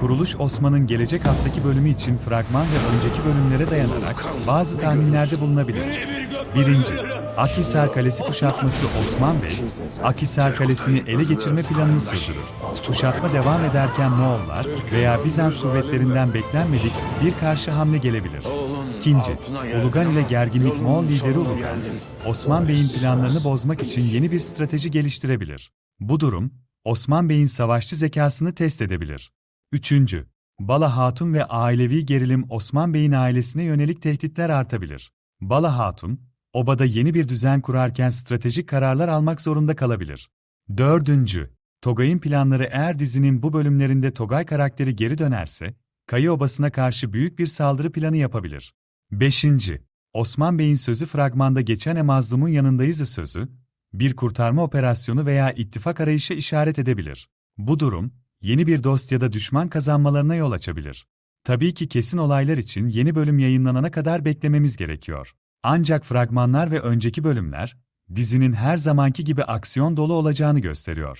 Kuruluş Osman'ın gelecek haftaki bölümü için fragman ve önceki bölümlere dayanarak bazı tahminlerde bulunabiliriz. 1. Akhisar Kalesi kuşatması Osman Bey, Akhisar Kalesi'ni ele geçirme planını sürdürür. Kuşatma devam ederken Moğollar veya Bizans kuvvetlerinden beklenmedik bir karşı hamle gelebilir. İkinci, Ulugan ile gerginlik Moğol lideri Ulugan, Osman Bey'in planlarını bozmak için yeni bir strateji geliştirebilir. Bu durum, Osman Bey'in savaşçı zekasını test edebilir. Üçüncü, Bala Hatun ve ailevi gerilim Osman Bey'in ailesine yönelik tehditler artabilir. Bala Hatun, obada yeni bir düzen kurarken stratejik kararlar almak zorunda kalabilir. Dördüncü, Togay'ın planları eğer dizinin bu bölümlerinde Togay karakteri geri dönerse, Kayı Obası'na karşı büyük bir saldırı planı yapabilir. Beşinci, Osman Bey'in sözü fragmanda geçen e mazlumun yanındayızı sözü, bir kurtarma operasyonu veya ittifak arayışı işaret edebilir. Bu durum, yeni bir dost ya da düşman kazanmalarına yol açabilir. Tabii ki kesin olaylar için yeni bölüm yayınlanana kadar beklememiz gerekiyor. Ancak fragmanlar ve önceki bölümler, dizinin her zamanki gibi aksiyon dolu olacağını gösteriyor.